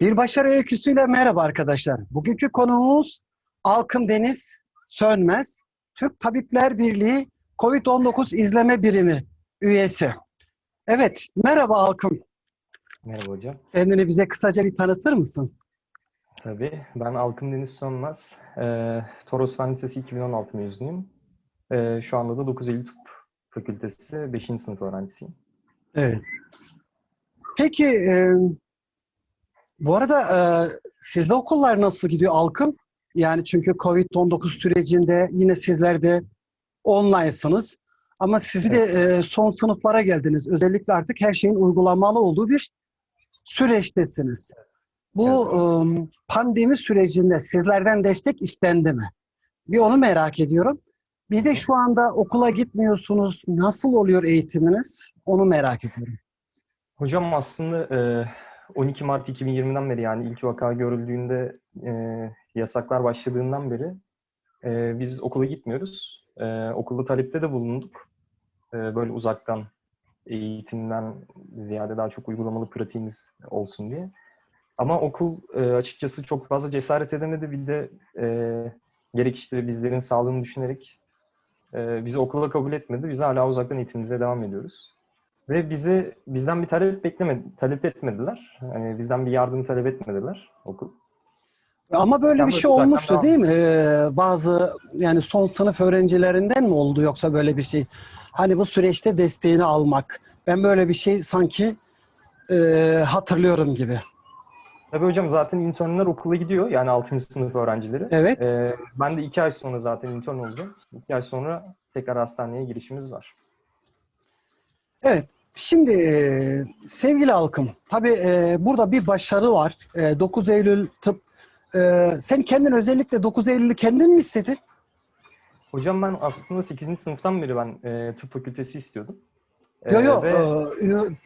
Bir başarı öyküsüyle merhaba arkadaşlar. Bugünkü konuğumuz Alkım Deniz Sönmez, Türk Tabipler Birliği COVID-19 izleme birimi üyesi. Evet, merhaba Alkım. Merhaba hocam. Kendini bize kısaca bir tanıtır mısın? Tabii. Ben Alkım Deniz Sönmez. Ee, Toros Fen Lisesi 2016 mezunuyum. Ee, şu anda da 9 Eylül Tıp Fakültesi 5. sınıf öğrencisiyim. Evet. Peki, e, bu arada e, sizde okullar nasıl gidiyor Alkım? Yani çünkü COVID-19 sürecinde yine sizler de online'sınız. Ama siz de e, son sınıflara geldiniz. Özellikle artık her şeyin uygulamalı olduğu bir süreçtesiniz. Bu e, pandemi sürecinde sizlerden destek istendi mi? Bir onu merak ediyorum. Bir de şu anda okula gitmiyorsunuz. Nasıl oluyor eğitiminiz? Onu merak ediyorum. Hocam aslında e, 12 Mart 2020'den beri yani ilk vaka görüldüğünde e, yasaklar başladığından beri e, biz okula gitmiyoruz. E, okulda talepte de bulunduk. E, böyle uzaktan eğitimden ziyade daha çok uygulamalı pratiğimiz olsun diye. Ama okul e, açıkçası çok fazla cesaret edemedi. Bir de e, gerek işte bizlerin sağlığını düşünerek e, bizi okula kabul etmedi. Biz hala uzaktan eğitimimize devam ediyoruz. Ve bizi bizden bir talep beklemedi, talep etmediler. Hani bizden bir yardım talep etmediler okul. Ama böyle Ben bir şey olmuştu devam değil mi? Ee, bazı yani son sınıf öğrencilerinden mi oldu yoksa böyle bir şey? Hani bu süreçte desteğini almak. Ben böyle bir şey sanki e, hatırlıyorum gibi. Tabii hocam zaten internler okula gidiyor. Yani 6. sınıf öğrencileri. Evet. E, ben de 2 ay sonra zaten intern olacağım. 2 ay sonra tekrar hastaneye girişimiz var. Evet. Şimdi e, sevgili halkım, tabii e, burada bir başarı var. E, 9 Eylül tıp. E, sen kendin özellikle 9 Eylül'ü kendin mi istedin? Hocam ben aslında 8. sınıftan beri ben e, tıp fakültesi istiyordum. E, Yok yok. ve-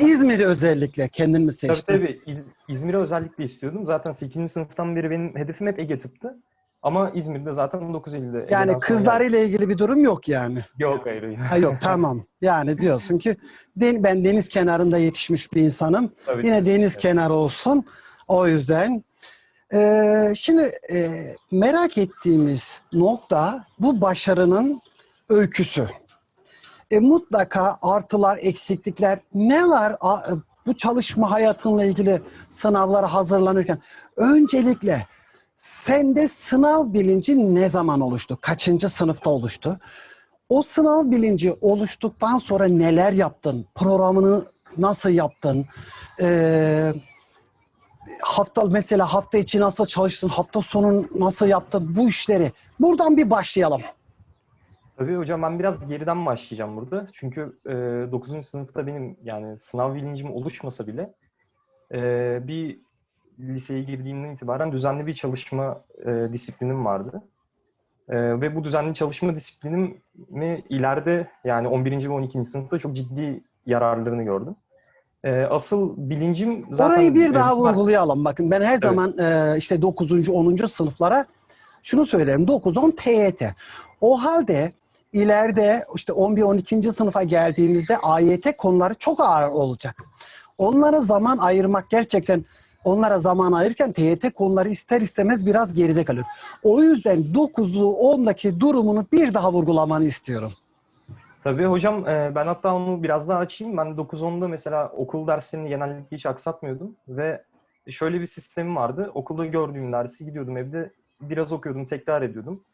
İzmir'i özellikle kendin mi Tabii seçtin? tabii. İz- İzmir'i özellikle istiyordum. Zaten 8. sınıftan beri benim hedefim hep Ege tıptı. Ama İzmir'de zaten 9 Eylül'de. Yani kızlarıyla ilgili bir durum yok yani. Yok hayır. Ha yok tamam. Yani diyorsun ki ben deniz kenarında yetişmiş bir insanım. Tabii Yine ki. deniz Evet. kenarı olsun. O yüzden Ee, şimdi e, merak ettiğimiz nokta bu başarının öyküsü. E, mutlaka artılar, eksiklikler ne var A- bu çalışma hayatınla ilgili sınavlara hazırlanırken? Öncelikle sende sınav bilinci ne zaman oluştu? Kaçıncı sınıfta oluştu? O sınav bilinci oluştuktan sonra neler yaptın? Programını nasıl yaptın? Ee, hafta mesela hafta içi nasıl çalıştın? Hafta sonu nasıl yaptın? Bu işleri. Buradan bir başlayalım. Tabii hocam ben biraz geriden başlayacağım burada. Çünkü e, 9. sınıfta benim yani sınav bilincim oluşmasa bile e, bir liseye girdiğimden itibaren düzenli bir çalışma e, disiplinim vardı. E, ve bu düzenli çalışma disiplinimi ileride yani 11. ve 12. sınıfta çok ciddi yararlarını gördüm. E, asıl bilincim zaten... Orayı bir e, daha vurgulayalım. Bakın ben her Evet. zaman e, işte 9. 10. sınıflara şunu söylerim. 9 10 TYT. O halde ileride işte 11 12. sınıfa geldiğimizde AYT konuları çok ağır olacak. Onlara zaman ayırmak gerçekten onlara zaman ayırırken TYT konuları ister istemez biraz geride kalıyor. O yüzden 9'u 10'daki durumunu bir daha vurgulamanı istiyorum. Tabii hocam e, ben hatta onu biraz daha açayım. Ben 9-10'da mesela okul derslerini genellikle hiç aksatmıyordum ve şöyle bir sistemim vardı. Okulda gördüğüm dersi gidiyordum evde biraz okuyordum, tekrar ediyordum.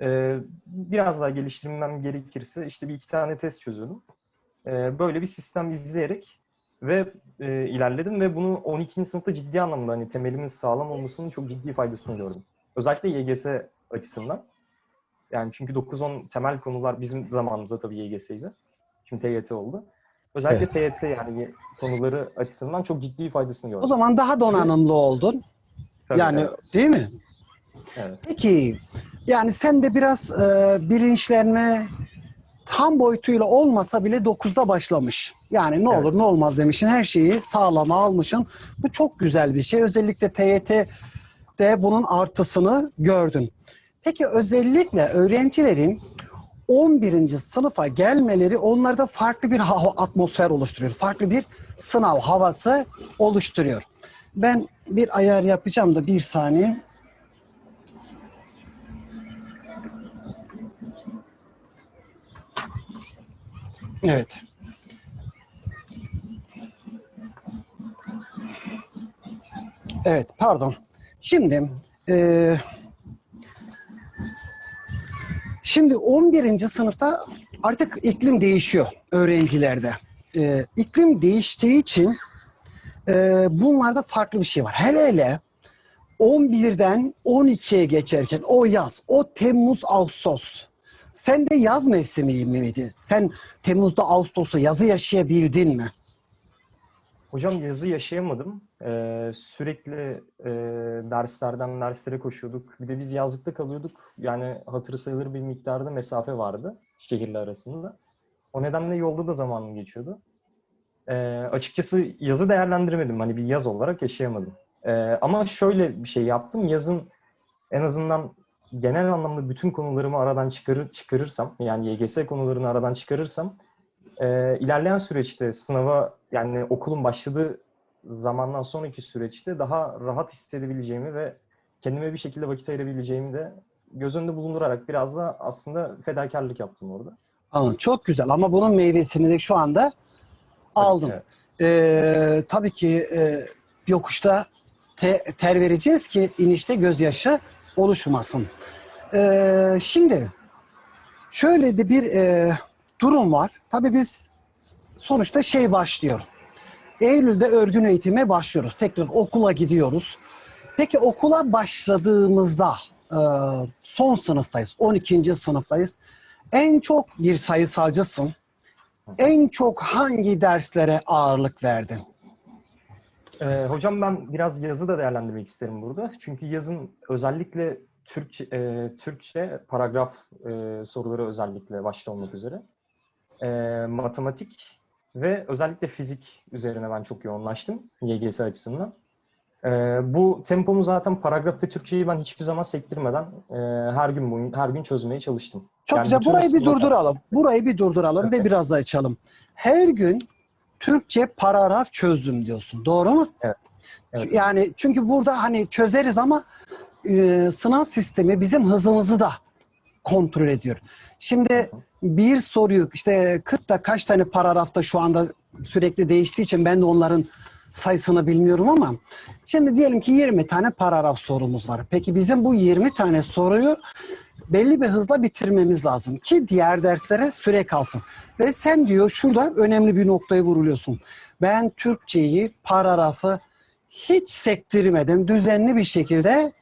E, biraz daha geliştirmem gerekirse işte bir iki tane test çözüyordum. E, böyle bir sistem izleyerek ve e, ilerledim ve bunu 12. sınıfta ciddi anlamda hani temelimin sağlam olmasının çok ciddi faydasını gördüm. Özellikle YGS açısından. Yani çünkü 9-10 temel konular bizim zamanımızda tabii YGS'ydi. Şimdi TYT oldu. Özellikle TYT yani konuları açısından çok ciddi faydasını gördüm. O zaman daha donanımlı oldun. Tabii, yani evet, değil mi? evet. Peki yani sen de biraz e, bilinçlenme tam boyutuyla olmasa bile 9'da başlamış. Yani ne Evet. olur ne olmaz demişsin. Her şeyi sağlama almışsın. Bu çok güzel bir şey. Özellikle TYT'de bunun artısını gördün. Peki özellikle öğrencilerin 11. sınıfa gelmeleri onlarda farklı bir atmosfer oluşturuyor. Farklı bir sınav havası oluşturuyor. Ben bir ayar yapacağım da bir saniye. Evet. Evet, pardon. Şimdi eee Şimdi 11. sınıfta artık iklim değişiyor öğrencilerde. Ee, iklim değiştiği için e, bunlarda farklı bir şey var. Hele hele 11'den 12'ye geçerken o yaz, o Temmuz, Ağustos. Sen de yaz mevsimi miydi? Sen Temmuz'da, Ağustos'ta yazı yaşayabildin mi? Hocam yazı yaşayamadım. Ee, sürekli e, derslerden derslere koşuyorduk. Bir de biz yazlıkta kalıyorduk. Yani hatırı sayılır bir miktarda mesafe vardı şehirler arasında. O nedenle yolda da zamanım geçiyordu. Ee, açıkçası yazı değerlendiremedim. Hani bir yaz olarak yaşayamadım. Ee, ama şöyle bir şey yaptım. Yazın en azından genel anlamda bütün konularımı aradan çıkarır, çıkarırsam, yani YGS konularını aradan çıkarırsam, e, ilerleyen süreçte sınava yani okulun başladığı zamandan sonraki süreçte daha rahat hissedebileceğimi ve kendime bir şekilde vakit ayırabileceğimi de göz önünde bulundurarak biraz da aslında fedakarlık yaptım orada. Anladım. Çok güzel ama bunun meyvesini de şu anda aldım. Evet. Ee, tabii ki e, yokuşta te- ter vereceğiz ki inişte gözyaşı oluşmasın. Ee, şimdi şöyle de bir e, durum var. Tabii biz sonuçta şey başlıyor. Eylül'de örgün eğitime başlıyoruz. Tekrar okula gidiyoruz. Peki okula başladığımızda e, son sınıftayız. 12. sınıftayız. En çok bir sayısalcısın. En çok hangi derslere ağırlık verdin? Ee, hocam ben biraz yazı da değerlendirmek isterim burada. Çünkü yazın özellikle Türkçe, e, Türkçe paragraf e, soruları özellikle başta olmak üzere. E, matematik ve özellikle fizik üzerine ben çok yoğunlaştım YGS açısından. E, bu tempomu zaten paragraf ve Türkçeyi ben hiçbir zaman sektirmeden e, her gün boyun, her gün çözmeye çalıştım. Çok Yani güzel. Burayı bir durduralım. Burayı bir durduralım ve Evet. biraz açalım. Her gün Türkçe paragraf çözdüm diyorsun. Doğru mu? Evet. Yani çünkü burada hani çözeriz ama e, sınav sistemi bizim hızımızı da kontrol ediyor. Şimdi bir soruyu işte 40'ta kaç tane paragrafta şu anda sürekli değiştiği için ben de onların sayısını bilmiyorum ama şimdi diyelim ki 20 tane paragraf sorumuz var. Peki bizim bu 20 tane soruyu belli bir hızla bitirmemiz lazım ki diğer derslere süre kalsın. Ve sen diyor şurada önemli bir noktayı vuruluyorsun. Ben Türkçeyi, paragrafı hiç sektirmeden düzenli bir şekilde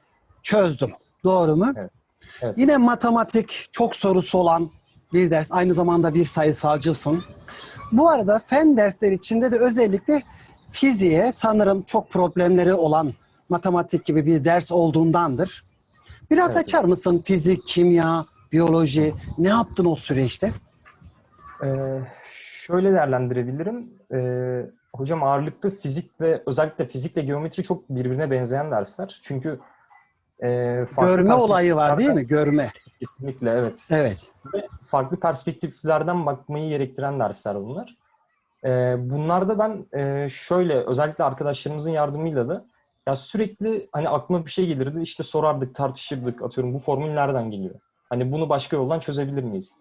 çözdüm. Doğru mu? Evet. Evet. Yine matematik çok sorusu olan bir ders. Aynı zamanda bir sayısalcısın. Bu arada fen dersleri içinde de özellikle fiziğe sanırım çok problemleri olan matematik gibi bir ders olduğundandır. Biraz Evet. açar mısın fizik, kimya, biyoloji ne yaptın o süreçte? Ee, şöyle değerlendirebilirim. Ee, hocam ağırlıkta fizik ve özellikle fizikle geometri çok birbirine benzeyen dersler. Çünkü e, Görme olayı var değil mi? Görme. Kesinlikle evet. Evet. Farklı perspektiflerden bakmayı gerektiren dersler bunlar. Ee, bunlarda ben e, şöyle özellikle arkadaşlarımızın yardımıyla da ya sürekli hani aklıma bir şey gelirdi işte sorardık tartışırdık atıyorum bu formül nereden geliyor? Hani bunu başka yoldan çözebilir miyiz?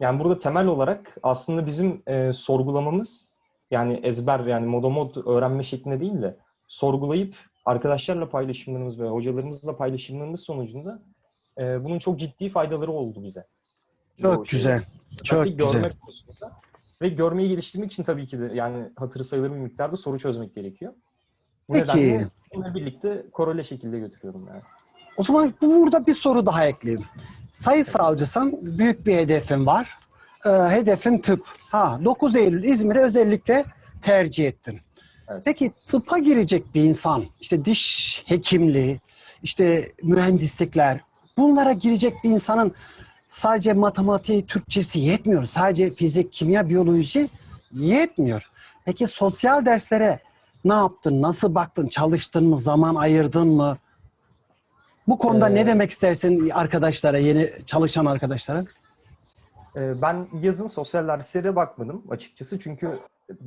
Yani burada temel olarak aslında bizim e, sorgulamamız yani ezber yani modomod öğrenme şeklinde değil de sorgulayıp arkadaşlarla paylaşımlarımız ve hocalarımızla paylaşımlarımız sonucunda e, bunun çok ciddi faydaları oldu bize. Çok şey- güzel. Çok Özellikle güzel. Ve görmeyi geliştirmek için tabii ki de yani hatırı sayılır bir miktarda soru çözmek gerekiyor. Bu Peki. nedenle bununla birlikte korele şekilde götürüyorum yani. O zaman burada bir soru daha ekleyeyim. Sayısalcısın, büyük bir hedefin var. Ee, hedefin tıp. Ha, 9 Eylül İzmir'i özellikle tercih ettin. Evet. Peki tıpa girecek bir insan, işte diş hekimliği, işte mühendislikler, bunlara girecek bir insanın sadece matematiği, Türkçesi yetmiyor. Sadece fizik, kimya, biyoloji yetmiyor. Peki sosyal derslere ne yaptın? Nasıl baktın? Çalıştın mı? Zaman ayırdın mı? Bu konuda Ee, ne demek istersin arkadaşlara, yeni çalışan arkadaşlara? Ee, Ben yazın sosyal derslere bakmadım açıkçası çünkü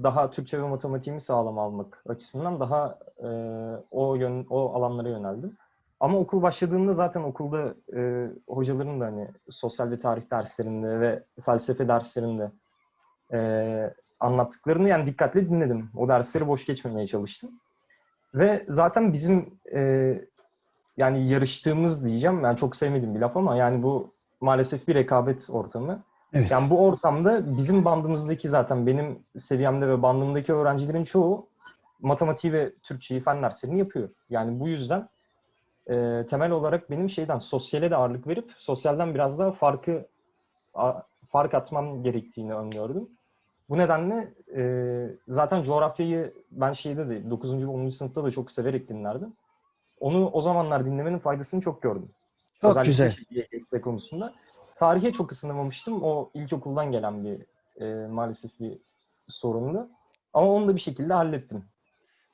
daha Türkçe ve matematiğimi sağlam almak açısından daha e, o yön o alanlara yöneldim. Ama okul başladığında zaten okulda e, hocaların da hani sosyal ve tarih derslerinde ve felsefe derslerinde e, anlattıklarını yani dikkatle dinledim. O dersleri boş geçmemeye çalıştım. Ve zaten bizim e, yani yarıştığımız diyeceğim. Ben çok sevmediğim bir laf ama yani bu maalesef bir rekabet ortamı. Evet. Yani bu ortamda bizim bandımızdaki zaten benim seviyemde ve bandımdaki öğrencilerin çoğu matematiği ve Türkçeyi fen derslerini yapıyor. Yani bu yüzden e, temel olarak benim şeyden sosyale de ağırlık verip sosyalden biraz daha farkı a- fark atmam gerektiğini öngördüm. Bu nedenle e, zaten coğrafyayı ben şeyde de 9. ve 10. sınıfta da çok severek dinlerdim. Onu o zamanlar dinlemenin faydasını çok gördüm. Çok Özellikle güzel. şey, YKS konusunda. Tarihe çok ısınamamıştım. O ilkokuldan gelen bir e, maalesef bir sorundu. Ama onu da bir şekilde hallettim.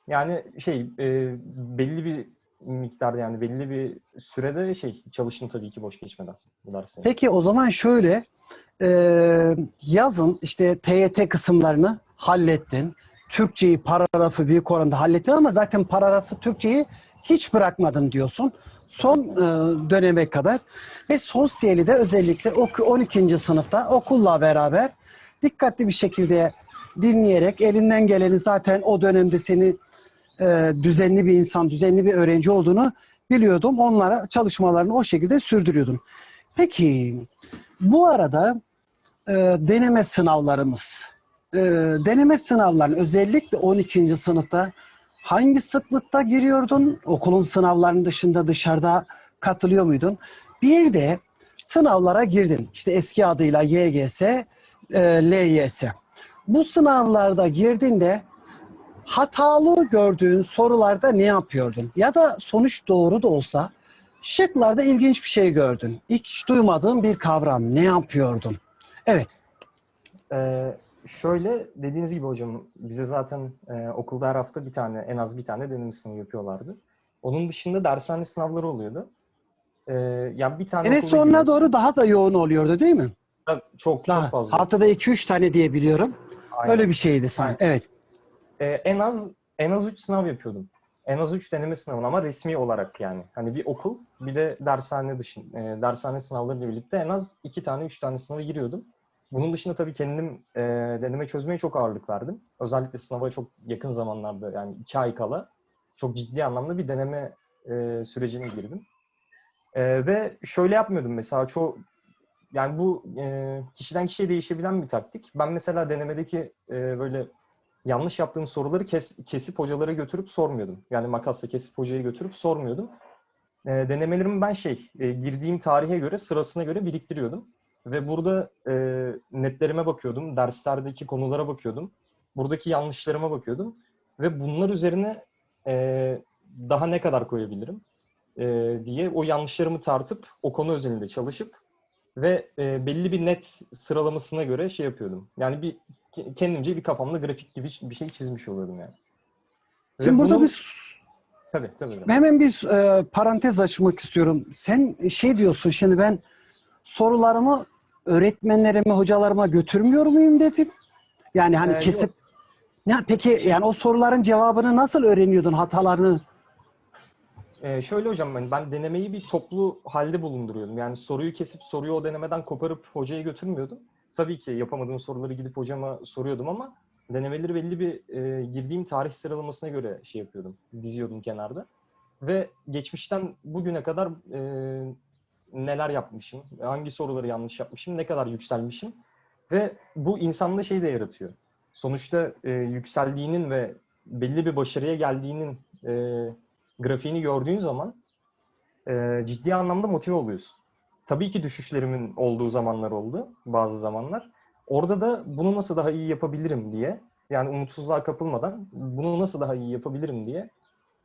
Yani şey e, belli bir miktarda yani belli bir sürede şey çalıştım tabii ki boş geçmeden bu dersleri. Peki o zaman şöyle e, yazın işte TYT kısımlarını hallettin. Türkçeyi paragrafı büyük oranda hallettin ama zaten paragrafı Türkçeyi hiç bırakmadım diyorsun. Son e, döneme kadar ve sosyali de özellikle oku- 12. sınıfta okulla beraber dikkatli bir şekilde dinleyerek elinden geleni zaten o dönemde seni e, düzenli bir insan, düzenli bir öğrenci olduğunu biliyordum. Onlara çalışmalarını o şekilde sürdürüyordum. Peki bu arada e, deneme sınavlarımız, e, deneme sınavlarının özellikle 12. sınıfta hangi sıklıkta giriyordun? Okulun sınavlarının dışında dışarıda katılıyor muydun? Bir de sınavlara girdin. İşte eski adıyla YGS, e, LYS. Bu sınavlarda girdiğinde hatalı gördüğün sorularda ne yapıyordun? Ya da sonuç doğru da olsa şıklarda ilginç bir şey gördün. Hiç duymadığın bir kavram. Ne yapıyordun? Evet. Ee, şöyle dediğiniz gibi hocam bize zaten e, okulda her hafta bir tane en az bir tane deneme sınavı yapıyorlardı. Onun dışında dershane sınavları oluyordu. Ee, yani bir tane En okula sonuna giriyordum. doğru daha da yoğun oluyordu değil mi? çok Daha, çok fazla. haftada 2-3 tane diye biliyorum. Aynen. Öyle bir şeydi sanki. Evet. Ee, en az en az 3 sınav yapıyordum. En az 3 deneme sınavı ama resmi olarak yani. Hani bir okul bir de dershane dışın e, dershane sınavlarıyla birlikte en az 2 tane 3 tane sınava giriyordum. Bunun dışında tabii kendim e, deneme çözmeye çok ağırlık verdim. Özellikle sınava çok yakın zamanlarda yani 2 ay kala çok ciddi anlamda bir deneme e, sürecine girdim. E, ve şöyle yapmıyordum mesela çoğu yani bu e, kişiden kişiye değişebilen bir taktik. Ben mesela denemedeki e, böyle yanlış yaptığım soruları kes, kesip hocalara götürüp sormuyordum. Yani makasla kesip hocaya götürüp sormuyordum. E, denemelerimi ben şey, e, girdiğim tarihe göre, sırasına göre biriktiriyordum. Ve burada e, netlerime bakıyordum, derslerdeki konulara bakıyordum. Buradaki yanlışlarıma bakıyordum. Ve bunlar üzerine e, daha ne kadar koyabilirim e, diye o yanlışlarımı tartıp o konu özelinde çalışıp ve e, belli bir net sıralamasına göre şey yapıyordum. Yani bir kendimce bir kafamda grafik gibi bir şey çizmiş oluyordum yani. Ve Şimdi burada bunun- bir tabii tabii. hemen bir e, parantez açmak istiyorum. Sen şey diyorsun şimdi ben sorularımı öğretmenlerime, hocalarıma götürmüyor muyum dedim. Yani hani Ee, kesip ne peki yani o soruların cevabını nasıl öğreniyordun hatalarını? Ee, şöyle hocam ben, ben denemeyi bir toplu halde bulunduruyordum. Yani soruyu kesip soruyu o denemeden koparıp hocaya götürmüyordum. Tabii ki yapamadığım soruları gidip hocama soruyordum ama denemeleri belli bir e, girdiğim tarih sıralamasına göre şey yapıyordum. Diziyordum kenarda. Ve geçmişten bugüne kadar e, neler yapmışım, hangi soruları yanlış yapmışım, ne kadar yükselmişim. Ve bu insanda şey de yaratıyor. Sonuçta e, yükseldiğinin ve belli bir başarıya geldiğinin e, grafiğini gördüğün zaman e, ciddi anlamda motive oluyorsun. Tabii ki düşüşlerimin olduğu zamanlar oldu, bazı zamanlar. Orada da bunu nasıl daha iyi yapabilirim diye, yani umutsuzluğa kapılmadan bunu nasıl daha iyi yapabilirim diye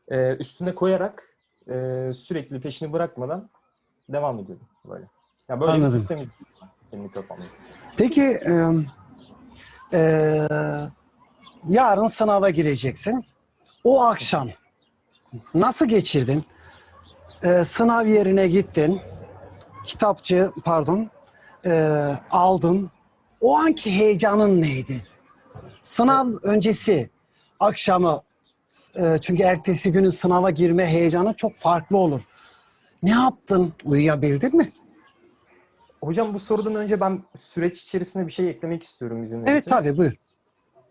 e, üstüne koyarak e, sürekli peşini bırakmadan devam ediyordum böyle. Ya böyle Anladım. bir sistem kendi kafamda. Peki e, e, yarın sınava gireceksin. O akşam nasıl geçirdin? E, sınav yerine gittin. Kitapçı pardon e, aldın. O anki heyecanın neydi? Sınav öncesi akşamı e, çünkü ertesi günün sınava girme heyecanı çok farklı olur. Ne yaptın? Uyuyabildin mi? Hocam bu sorudan önce ben süreç içerisinde bir şey eklemek istiyorum izin Evet tabii buyur.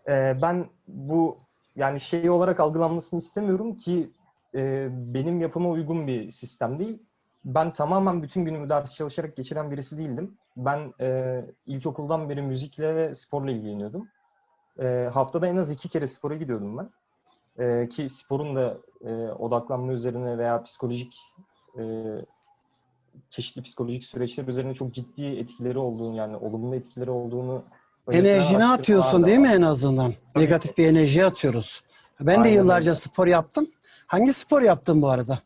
Ee, ben bu yani şey olarak algılanmasını istemiyorum ki e, benim yapıma uygun bir sistem değil. Ben tamamen bütün günümü ders çalışarak geçiren birisi değildim. Ben e, ilkokuldan beri müzikle ve sporla ilgileniyordum. E, haftada en az iki kere spora gidiyordum ben. E, ki sporun da e, odaklanma üzerine veya psikolojik e, çeşitli psikolojik süreçler üzerine çok ciddi etkileri olduğunu yani olumlu etkileri olduğunu Enerjini atıyorsun değil mi en azından? Tabii Negatif bir enerji atıyoruz. Ben de Aynen yıllarca öyle. spor yaptım. Hangi spor yaptın bu arada?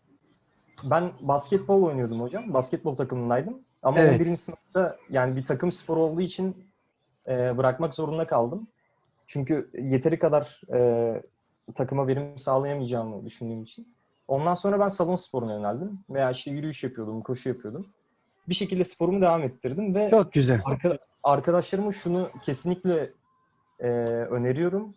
Ben basketbol oynuyordum hocam. Basketbol takımındaydım. Ama Evet. 11. sınıfta yani bir takım sporu olduğu için e, bırakmak zorunda kaldım. Çünkü yeteri kadar e, takıma verim sağlayamayacağımı düşündüğüm için. Ondan sonra ben salon sporuna yöneldim. Veya işte yürüyüş yapıyordum, koşu yapıyordum. Bir şekilde sporumu devam ettirdim ve Çok güzel. Arka, arkadaşlarıma şunu kesinlikle e, öneriyorum.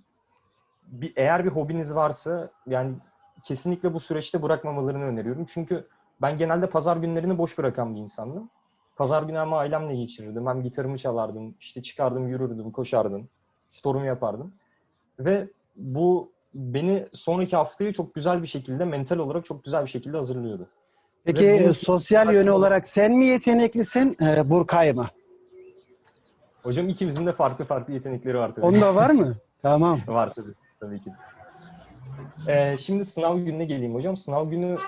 Bir, eğer bir hobiniz varsa yani kesinlikle bu süreçte bırakmamalarını öneriyorum. Çünkü ben genelde pazar günlerini boş bırakan bir insandım. Pazar günü ama ailemle geçirirdim. Hem gitarımı çalardım, işte çıkardım, yürürdüm, koşardım, sporumu yapardım. Ve bu beni sonraki haftaya çok güzel bir şekilde, mental olarak çok güzel bir şekilde hazırlıyordu. Peki bunu- sosyal yönü olarak sen mi yeteneklisin, e, Burkay mı? Hocam ikimizin de farklı farklı yetenekleri var tabii. Onda var mı? Tamam. Var tabii. Tabii ki. Ee, şimdi sınav gününe geleyim hocam. Sınav günü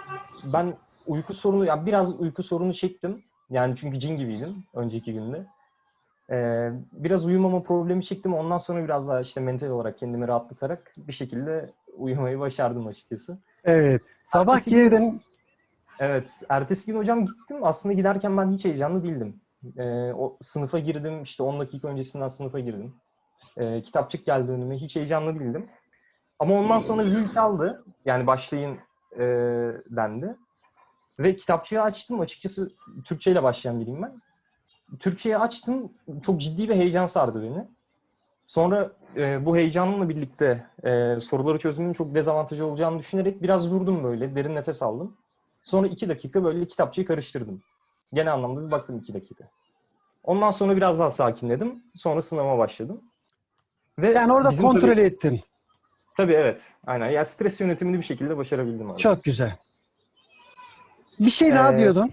ben uyku sorunu, ya biraz uyku sorunu çektim. Yani çünkü cin gibiydim önceki günde. Ee, biraz uyumama problemi çektim. Ondan sonra biraz daha işte mental olarak kendimi rahatlatarak bir şekilde uyumayı başardım açıkçası. Evet. Sabah Ertesi gün- girdin. Evet, ertesi gün hocam gittim. Aslında giderken ben hiç heyecanlı değildim. Ee, o sınıfa girdim, işte 10 dakika öncesinden sınıfa girdim. Ee, kitapçık geldi önüme, hiç heyecanlı değildim. Ama ondan sonra zil çaldı, yani başlayın e, dendi. Ve kitapçığı açtım, açıkçası Türkçe ile başlayan biriyim ben. Türkçeyi açtım, çok ciddi bir heyecan sardı beni. Sonra e, bu heyecanla birlikte e, soruları çözümünün çok dezavantajı olacağını düşünerek biraz durdum böyle, derin nefes aldım. Sonra iki dakika böyle kitapçıyı karıştırdım. Genel anlamda bir baktım iki dakika. Ondan sonra biraz daha sakinledim. Sonra sınava başladım. Ve Yani orada kontrol tabii, ettin. Tabii evet. Aynen. Ya stres yönetimini bir şekilde başarabildim abi. Çok güzel. Bir şey daha Ee, diyordun.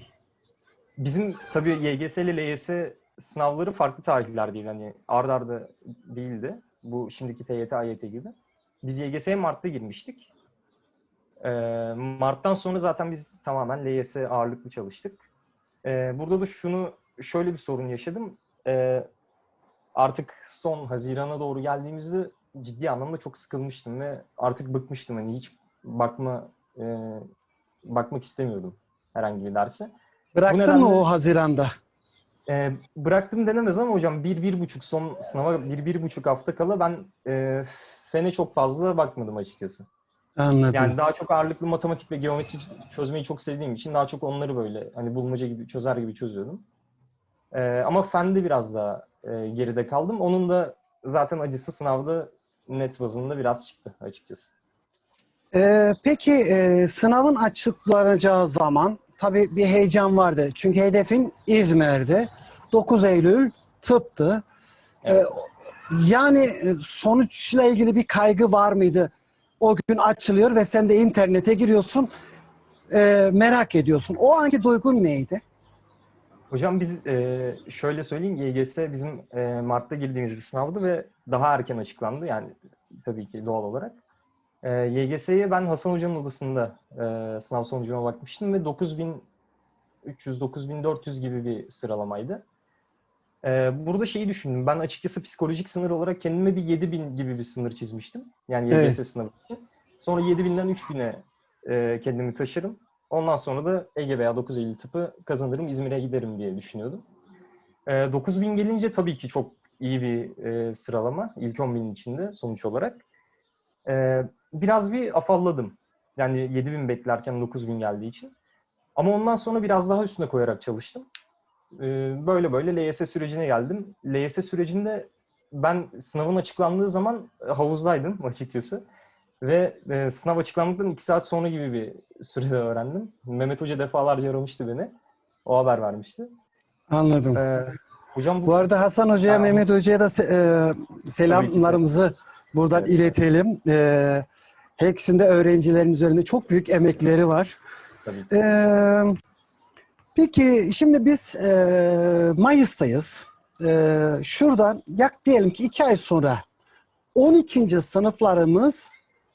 Bizim tabii YGS ile LYS sınavları farklı tarihler değil. Hani ard arda değildi. Bu şimdiki TYT, AYT gibi. Biz YGS'ye Mart'ta girmiştik. Ee, Mart'tan sonra zaten biz tamamen LYS ağırlıklı çalıştık. Ee, burada da şunu şöyle bir sorun yaşadım. Ee, artık son Haziran'a doğru geldiğimizde ciddi anlamda çok sıkılmıştım ve artık bıkmıştım. Hani hiç bakma e, bakmak istemiyordum herhangi bir derse. Bıraktın nedenle- mı o Haziran'da? Ee, bıraktım denemez ama hocam bir, bir buçuk son sınava bir, bir buçuk hafta kala ben e, fene çok fazla bakmadım açıkçası. Anladım. Yani daha çok ağırlıklı matematik ve geometri çözmeyi çok sevdiğim için daha çok onları böyle hani bulmaca gibi çözer gibi çözüyordum. Ee, ama fende biraz daha e, geride kaldım. Onun da zaten acısı sınavda net bazında biraz çıktı açıkçası. Ee, peki e, sınavın açıklanacağı zaman tabii bir heyecan vardı. Çünkü hedefin İzmir'de. 9 Eylül tıptı. Ee, Evet. yani e, sonuçla ilgili bir kaygı var mıydı? O gün açılıyor ve sen de internete giriyorsun. e, merak ediyorsun. O anki duygun neydi? Hocam biz e, şöyle söyleyeyim YGS bizim e, Mart'ta girdiğimiz bir sınavdı ve daha erken açıklandı yani tabii ki doğal olarak. E, YGS'ye ben Hasan Hoca'nın odasında e, sınav sonucuna bakmıştım ve 9300-9400 gibi bir sıralamaydı. E, burada şeyi düşündüm. Ben açıkçası psikolojik sınır olarak kendime bir 7000 gibi bir sınır çizmiştim. Yani YGS Evet. sınavı için. Sonra 7000'den 3000'e e, kendimi taşırım. Ondan sonra da Ege veya 9 Eylül tıpı kazanırım, İzmir'e giderim diye düşünüyordum. E, 9000 gelince tabii ki çok iyi bir e, sıralama. İlk 10.000'in içinde sonuç olarak. E, biraz bir afalladım. Yani 7000 beklerken 9000 geldiği için. Ama ondan sonra biraz daha üstüne koyarak çalıştım. E, böyle böyle LYS sürecine geldim. LYS sürecinde ben sınavın açıklandığı zaman e, havuzdaydım açıkçası. Ve e, sınav açıklandıktan iki saat sonra gibi bir sürede öğrendim. Mehmet Hoca defalarca aramıştı beni. O haber vermişti. Anladım. E, hocam bu, Bu arada Hasan Hoca'ya. Mehmet Hoca'ya da e, selamlarımızı buradan Evet. iletelim. E, ikisinde öğrencilerin üzerinde çok büyük emekleri var. tabii. Ee, peki şimdi biz e, Mayıs'tayız. Ee, şuradan yak diyelim ki iki ay sonra 12. sınıflarımız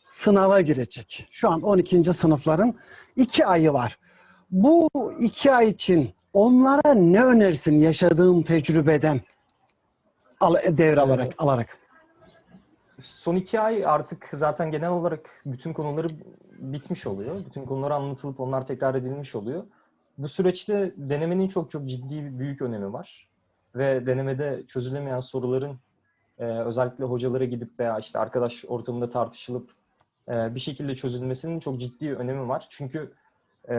sınava girecek. Şu an 12. sınıfların iki ayı var. Bu iki ay için onlara ne önersin yaşadığım tecrübeden al, devralarak alarak? Son iki ay artık zaten genel olarak bütün konuları bitmiş oluyor. Bütün konular anlatılıp onlar tekrar edilmiş oluyor. Bu süreçte denemenin çok çok ciddi büyük önemi var. Ve denemede çözülemeyen soruların e, özellikle hocalara gidip veya işte arkadaş ortamında tartışılıp e, bir şekilde çözülmesinin çok ciddi önemi var. Çünkü e,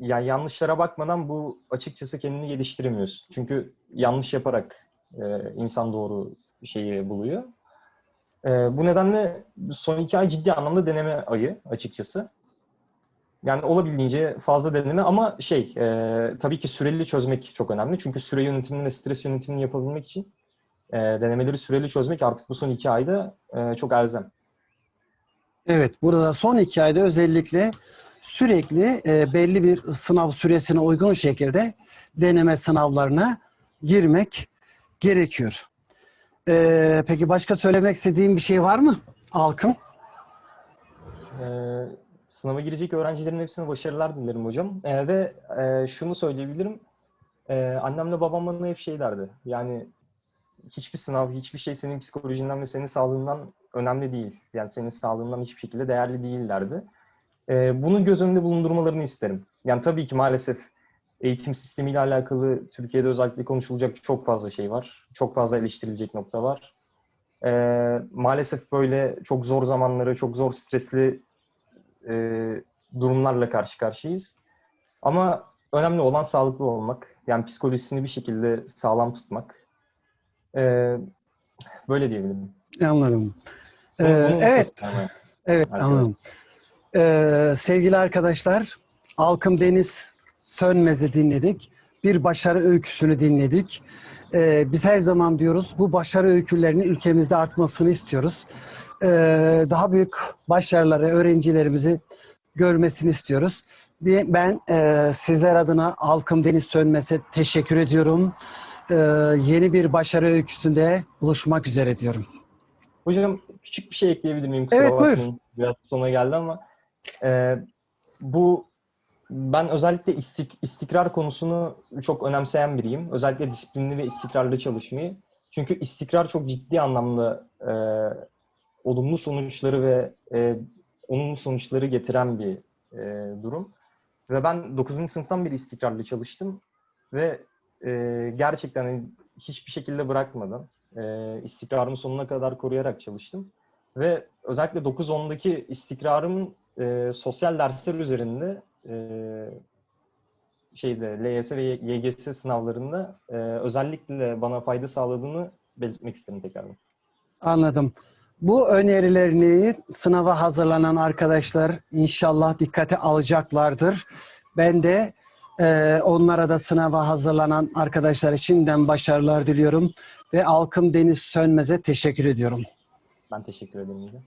yani yanlışlara bakmadan bu açıkçası kendini geliştiremiyorsun. Çünkü yanlış yaparak e, insan doğru şeyi buluyor. Ee, bu nedenle son iki ay ciddi anlamda deneme ayı açıkçası. Yani olabildiğince fazla deneme ama şey e, tabii ki süreli çözmek çok önemli. Çünkü süre yönetimini ve stres yönetimini yapabilmek için e, denemeleri süreli çözmek artık bu son iki ayda e, çok elzem. Evet, burada son iki ayda özellikle sürekli e, belli bir sınav süresine uygun şekilde deneme sınavlarına girmek gerekiyor. E, peki başka söylemek istediğin bir şey var mı Alkın? E, sınava girecek öğrencilerin hepsine başarılar dilerim hocam. E, ve e, şunu söyleyebilirim. E, annemle babam bana hep şey derdi. Yani hiçbir sınav, hiçbir şey senin psikolojinden ve senin sağlığından önemli değil. Yani senin sağlığından hiçbir şekilde değerli değillerdi. Ee, bunu göz önünde bulundurmalarını isterim. Yani tabii ki maalesef eğitim sistemiyle alakalı Türkiye'de özellikle konuşulacak çok fazla şey var. Çok fazla eleştirilecek nokta var. Ee, maalesef böyle çok zor zamanları, çok zor stresli e, durumlarla karşı karşıyayız. Ama önemli olan sağlıklı olmak. Yani psikolojisini bir şekilde sağlam tutmak. Ee, böyle diyebilirim. Anladım. Bunu- Ee, bunu evet, unutmasın evet Evet. anladım. Ee, sevgili arkadaşlar, Alkım Deniz Sönmez'i dinledik. Bir başarı öyküsünü dinledik. Ee, biz her zaman diyoruz bu başarı öykülerinin ülkemizde artmasını istiyoruz. Ee, daha büyük başarıları öğrencilerimizi görmesini istiyoruz. Ben e, sizler adına Alkım Deniz Sönmez'e teşekkür ediyorum. Ee, yeni bir başarı öyküsünde buluşmak üzere diyorum. Hocam küçük bir şey ekleyebilir miyim? Kusura Evet, buyur. Biraz sona geldi ama e, bu ben özellikle istik- istikrar konusunu çok önemseyen biriyim. Özellikle disiplinli ve istikrarlı çalışmayı. Çünkü istikrar çok ciddi anlamda e, olumlu sonuçları ve e, olumlu sonuçları getiren bir e, durum. Ve ben 9. sınıftan beri istikrarlı çalıştım ve e, gerçekten hani hiçbir şekilde bırakmadan e, istikrarımı sonuna kadar koruyarak çalıştım. Ve özellikle 9-10'daki istikrarım e, sosyal dersler üzerinde e, şeyde LYS ve YGS sınavlarında e, özellikle bana fayda sağladığını belirtmek isterim tekrardan. Anladım. Bu önerilerini sınava hazırlanan arkadaşlar inşallah dikkate alacaklardır. Ben de e, onlara da sınava hazırlanan arkadaşlara şimdiden başarılar diliyorum ve Alkım Deniz Sönmez'e teşekkür ediyorum. Ben teşekkür ederim.